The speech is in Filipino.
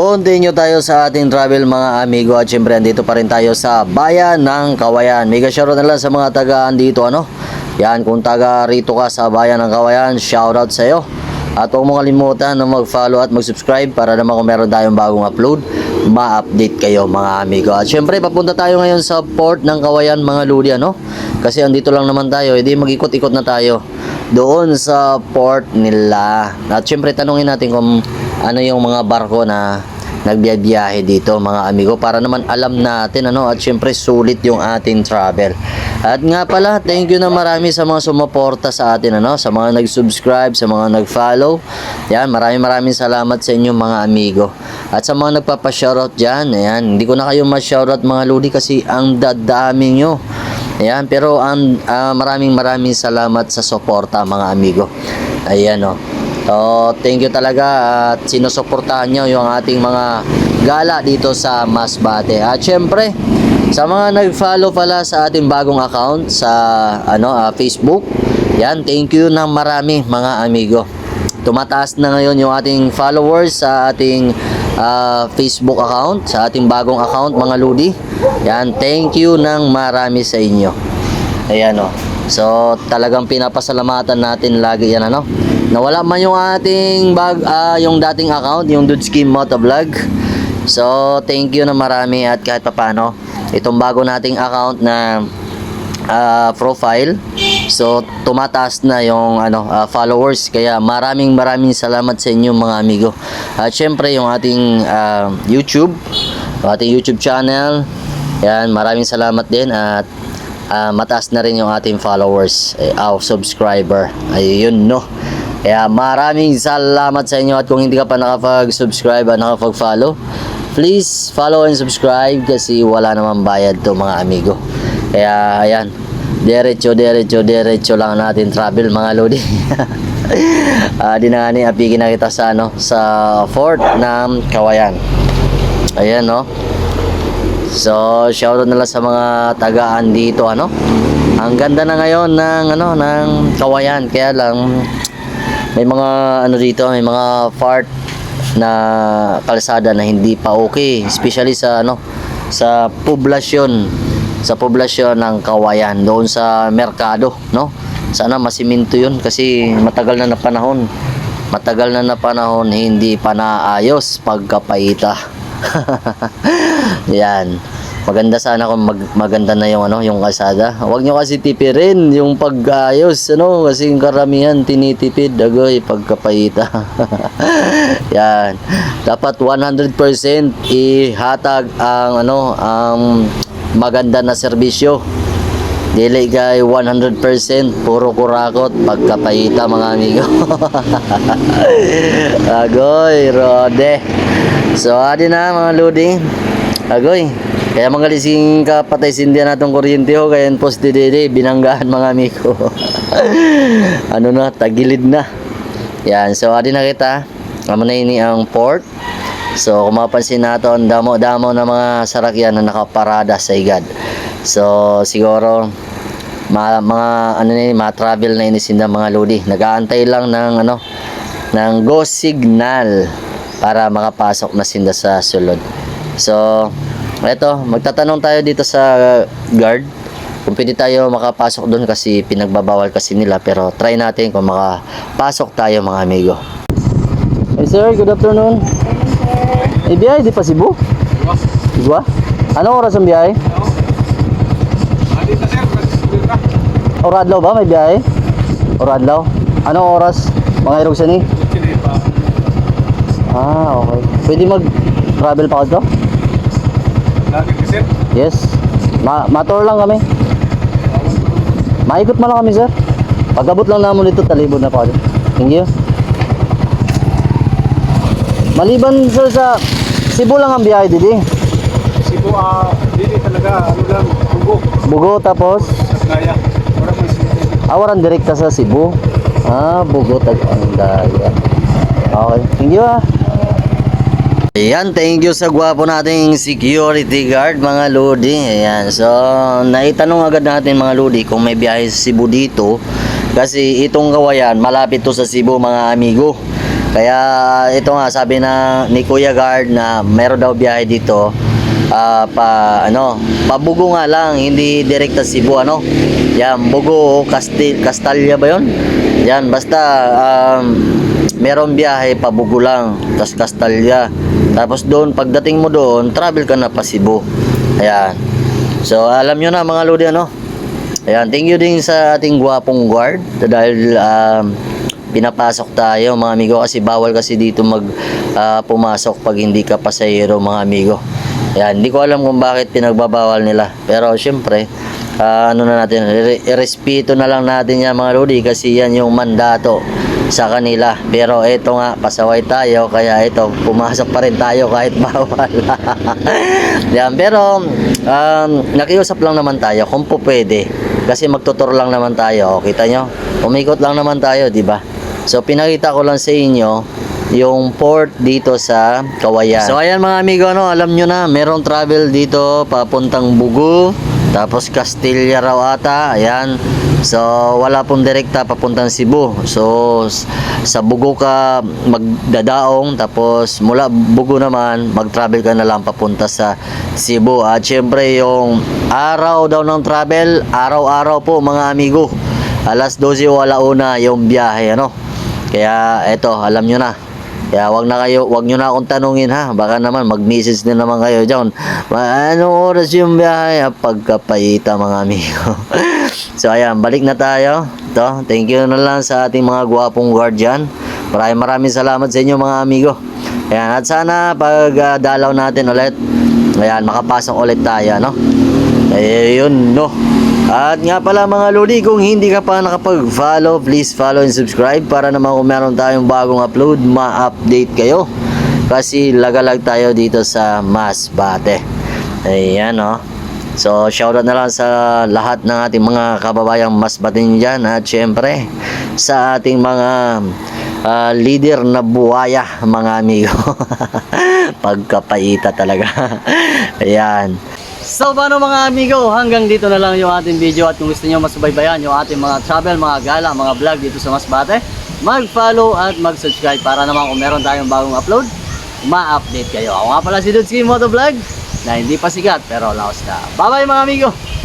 Continue tayo sa ating travel mga amigo at syempre andito pa rin tayo sa bayan ng Kawayan. Mega shoutout na lang sa mga tagaan dito ano. Yan kung taga rito ka sa bayan ng Kawayan, shoutout sa iyo. At huwag mo kalimutan na mag-follow at mag-subscribe para naman kung meron tayong bagong upload, ma-update kayo mga amigo. At syempre papunta tayo ngayon sa port ng Kawayan mga ludi ano. Kasi andito lang naman tayo, edi mag-ikot-ikot na tayo doon sa port nila. At syempre tanungin natin kung ano yung mga barko na nagbiyahe dito mga amigo para naman alam natin ano at syempre sulit yung ating travel. At nga pala, thank you na marami sa mga sumuporta sa atin ano, sa mga nag-subscribe, sa mga nag-follow. Yan, maraming maraming salamat sa inyo mga amigo. At sa mga nagpapa-shoutout diyan, ayan, hindi ko na kayo ma-shoutout mga ludi kasi ang dadami nyo. Ayan, pero ang ah, maraming maraming salamat sa suporta mga amigo. Ayan oh. So, thank you talaga at sinusuportahan nyo yung ating mga gala dito sa Masbate. At syempre, sa mga nag-follow pala sa ating bagong account sa ano ah, Facebook, yan, thank you ng marami mga amigo. Tumataas na ngayon yung ating followers sa ating ah, Facebook account, sa ating bagong account mga ludi. Yan, thank you ng marami sa inyo. Ayan o. So, talagang pinapasalamatan natin lagi yan ano. Nawala man yung ating bag, ah, yung dating account, yung Dudski Motovlog. So, thank you na marami at kahit papano, itong bago nating account na ah, profile. So, tumataas na yung ano, ah, followers. Kaya maraming maraming salamat sa inyo mga amigo. At syempre, yung ating ah, YouTube, ating YouTube channel. Yan, maraming salamat din at ah, mataas na rin yung ating followers, ah, subscriber. Ayun, no. Kaya maraming salamat sa inyo at kung hindi ka pa nakapag-subscribe at nakapag-follow, please follow and subscribe kasi wala namang bayad to mga amigo. Kaya ayan, diretso, diretso, diretso lang natin travel mga lodi. Ah, di na nga ni apigin na kita sa ano, sa fort ng Kawayan. Ayan no. So, shoutout na lang sa mga tagaan dito ano. Ang ganda na ngayon ng ano ng Kawayan kaya lang may mga ano dito, may mga part na kalsada na hindi pa okay, especially sa ano sa poblasyon sa poblasyon ng Kawayan doon sa merkado, no? Sana masiminto 'yun kasi matagal na na panahon. Matagal na na panahon hindi pa naayos pagkapahita. Yan. Maganda sana kung mag, maganda na yung ano, yung kalsada. Huwag nyo kasi tipirin yung pag-ayos, ano, kasi yung karamihan tinitipid agoy pagkapahita. Yan. Dapat 100% ihatag ang ano, ang maganda na serbisyo. Dili kay 100% puro kurakot pagkapahita mga amigo. Agoy, rode. So, adi na mga lodi. Agoy. Kaya mga lising kapatay sindihan natong kuryente ho kaya post di di binanggahan mga amigo. ano na tagilid na. Yan, so adi na kita. Amo na ini ang port. So kung mapansin nato ang damo-damo na mga sarakyan na nakaparada sa igad. So siguro mga, mga ano na yun, mga travel na inisinda mga lodi. Nag-aantay lang ng ano ng go signal para makapasok na sinda sa sulod. So, eto, magtatanong tayo dito sa guard kung pwede tayo makapasok doon kasi pinagbabawal kasi nila pero try natin kung makapasok tayo mga amigo. Hey sir, good afternoon. Eh, biyahe di pa Cebu? Cebu? Anong oras ang biyahe? Oradlaw ba may biyahe? Oradlaw? Anong oras? Mga irog sa ni? Ah, okay. Pwede mag-travel pa ako Yes. Ma mator lang kami. Maikot man lang kami, sir. Pagabot lang namin dito, talibod na pa ako. Thank you. Maliban, sir, sa Cebu lang ang biyahe, didi. Cebu, ah, dili talaga, ano lang, tubo, Bugo, tapos, gaya. Wala man siya. awaran direkta sa Cebu. Ah, Bugo, tag Andaya. Okay, thank you, ah. Ayan, thank you sa gwapo nating security guard mga Lodi. Ayan, so naitanong agad natin mga Lodi kung may biyahe sa Cebu dito. Kasi itong kawayan, malapit to sa Cebu mga amigo. Kaya ito nga sabi na ni Kuya Guard na meron daw biyahe dito ah, pa ano, pabugo nga lang, hindi direkta Cebu ano. Yan, Bugo, Casti Castalya ba 'yon? Yan, basta um, meron biyahe pabugo lang, tas Castalya. Tapos doon pagdating mo doon, travel ka na pa Cebu. Ayan. So alam nyo na mga lodi ano. Ayan, thank you din sa ating gwapong guard dahil um, pinapasok tayo mga amigo kasi bawal kasi dito mag ah, pumasok pag hindi ka pasahero mga amigo. Ayan, hindi ko alam kung bakit pinagbabawal nila. Pero syempre, ah, ano na natin, irespeto na lang natin yan mga lodi kasi yan yung mandato sa kanila. Pero eto nga, pasaway tayo kaya ito, pumasok pa rin tayo kahit bawal. yan, pero um, nakiusap lang naman tayo kung po pwede. Kasi magtutur lang naman tayo. O, kita nyo? Umikot lang naman tayo, di ba? So, pinakita ko lang sa inyo yung port dito sa Kawayan. So, ayan mga amigo, no, alam nyo na, merong travel dito papuntang Bugu, tapos Castilla raw ata, ayan. So, wala pong direkta papuntang Cebu. So, sa Bugo ka magdadaong, tapos mula Bugo naman, mag-travel ka na lang papunta sa Cebu. At syempre, yung araw daw ng travel, araw-araw po mga amigo. Alas 12 o alauna yung biyahe, ano. Kaya, eto, alam nyo na. Kaya wag na kayo, wag nyo na akong tanungin ha. Baka naman mag-message din naman kayo diyan. Anong oras yung biyahe? Ah, Pagkapayita mga amigo. so ayan, balik na tayo. To, thank you na lang sa ating mga gwapong guardian. Maraming maraming salamat sa inyo mga amigo. Ayan, at sana pag ah, dalaw natin ulit, ayan, makapasok ulit tayo, no? Ayun, no. At nga pala mga lodi, kung hindi ka pa nakapag-follow, please follow and subscribe para naman kung meron tayong bagong upload, ma-update kayo. Kasi lagalag tayo dito sa Masbate. Ayan, no. So, shoutout na lang sa lahat ng ating mga kababayang Masbatin dyan. At syempre, sa ating mga ah, leader na buhaya, mga amigo. Pagkapaita talaga. Ayan. So paano mga amigo, hanggang dito na lang yung ating video at kung gusto niyo masubaybayan yung ating mga travel, mga gala, mga vlog dito sa Masbate, mag-follow at mag-subscribe para naman kung meron tayong bagong upload, ma-update kayo. Ako nga pala si Dudski Motovlog na hindi pa sikat pero laos na. Bye bye mga amigo!